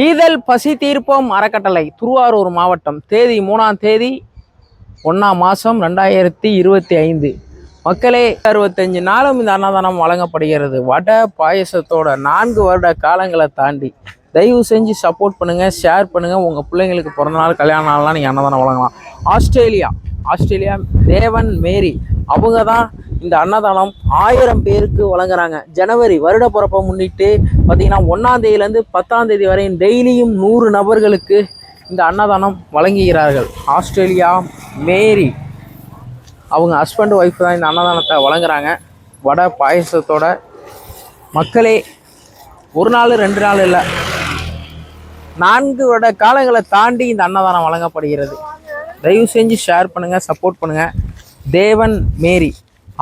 ஈதல் பசி தீர்ப்போம் அறக்கட்டளை. திருவாரூர் மாவட்டம். தேதி மூணாம் தேதி ஒன்றாம் மாதம் ரெண்டாயிரத்தி இருபத்தி ஐந்து மக்களே அறுபத்தஞ்சு நாளும் இந்த அன்னதானம் வழங்கப்படுகிறது. வடை பாயசத்தோட நான்கு வருட காலங்களை தாண்டி தயவு செஞ்சு சப்போர்ட் பண்ணுங்கள் ஷேர் பண்ணுங்கள் உங்கள் பிள்ளைங்களுக்கு பிறந்த நாள் கல்யாண நாள்லாம் நீங்கள் அன்னதானம் வழங்கலாம். ஆஸ்திரேலியா. ஆஸ்திரேலியா தேவன் மேரி. அவங்க தான் இந்த அன்னதானம் ஆயிரம் பேருக்கு வழங்குறாங்க. ஜனவரி வருட பிறப்பை முன்னிட்டு பார்த்தீங்கன்னா ஒன்றாம் தேதியிலேருந்து பத்தாம் தேதி வரையும் டெய்லியும் நூறு நபர்களுக்கு இந்த அன்னதானம் வழங்குகிறார்கள். ஆஸ்திரேலியா மேரி அவங்க ஹஸ்பண்ட் ஒய்ஃப் தான் இந்த அன்னதானத்தை வழங்குறாங்க. வடை பாயசத்தோட மக்களே ஒரு நாள் ரெண்டு நாள் இல்லை. நான்கு வருட காலங்களை தாண்டி இந்த அன்னதானம் வழங்கப்படுகிறது. தயவு செஞ்சு ஷேர் பண்ணுங்கள் சப்போர்ட் பண்ணுங்கள் தேவன் மேரி.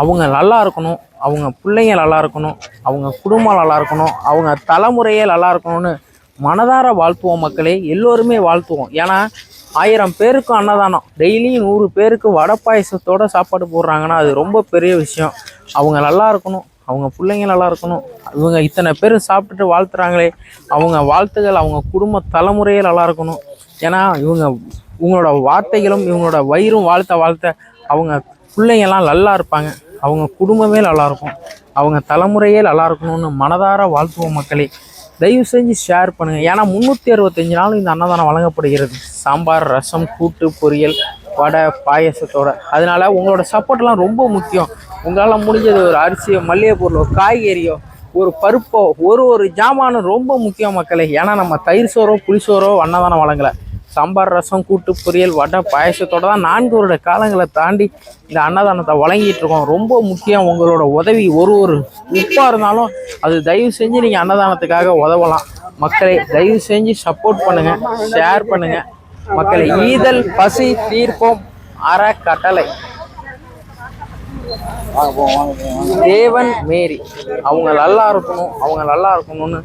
அவங்க நல்லா இருக்கணும் அவங்க பிள்ளைங்க நல்லா இருக்கணும் அவங்க குடும்பம் நல்லா இருக்கணும் அவங்க தலைமுறையே நல்லா இருக்கணும்னு மனதார வாழ்த்துவோம் மக்களே. எல்லோருமே வாழ்த்துவோம். ஏன்னா ஆயிரம் பேருக்கு அன்னதானம் டெய்லியும் நூறு பேருக்கு வடை பாயசத்தோட சாப்பாடு போடுறாங்கன்னா அது ரொம்ப பெரிய விஷயம். அவங்க நல்லா இருக்கணும் அவங்க பிள்ளைங்க நல்லா இருக்கணும் இவங்க இத்தனை பேர் சாப்பிட்டுட்டு வாழ்த்துறாங்களே. அவங்க வாழ்த்துகள் அவங்க குடும்ப தலைமுறையே நல்லா இருக்கணும். ஏன்னா இவங்க இவங்களோட வார்த்தைகளும் இவங்களோட வயிறும் வாழ்த்த வாழ்த்த அவங்க பிள்ளைங்கெல்லாம் நல்லா இருப்பாங்க. அவங்க குடும்பமே நல்லாயிருக்கும் அவங்க தலைமுறையே நல்லா இருக்கணும்னு மனதார வாழ்த்துவோம் மக்களே. தயவு செஞ்சு ஷேர் பண்ணுங்கள் ஏன்னா முந்நூற்றி அறுபத்தஞ்சு நாள் இந்த அன்னதானம் வழங்கப்படுகிறது. சாம்பார் ரசம் கூட்டு பொரியல் வடை பாயசத்தோட. அதனால உங்களோட சப்போர்ட்லாம் ரொம்ப முக்கியம். உங்களால் முடிஞ்சது ஒரு அரிசியோ மல்லிகை பொருளோ காய்கறியோ ஒரு பருப்போ ஒரு ஒரு ஜாமானும் ரொம்ப முக்கியம் மக்களே. ஏன்னா நம்ம தயிர் சோறோ புளிசோறோ அன்னதானம் வழங்கலை. சாம்பார் ரசம் கூட்டு பொரியல் வடை பாயசத்தோடு தான் நான்கு வருட காலங்களை தாண்டி இந்த அன்னதானத்தை வழங்கிட்டு இருக்கோம். ரொம்ப முக்கியம் உங்களோட உதவி. ஒரு ஒரு உப்பாக இருந்தாலும் அது தயவு செஞ்சு நீங்கள் அன்னதானத்துக்காக உதவலாம். மக்களை தயவு செஞ்சு சப்போர்ட் பண்ணுங்கள் ஷேர் பண்ணுங்கள் மக்களை ஈதல் பசி தீர்ப்போம் கட்டளை. தேவன் மேரி. அவங்க நல்லா இருக்கணும் அவங்க நல்லா இருக்கணும்னு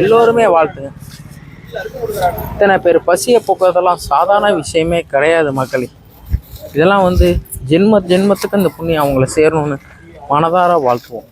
எல்லோருமே வாழ்த்துங்க. இத்தனை பேர் பசியை போக்குறதெல்லாம் சாதாரண விஷயமே கிடையாது மக்களே. இதெல்லாம் வந்து ஜென்ம ஜென்மத்துக்கு இந்த புண்ணியம் அவங்கள சேரணும்னு மனதார வாழ்த்துவோம்.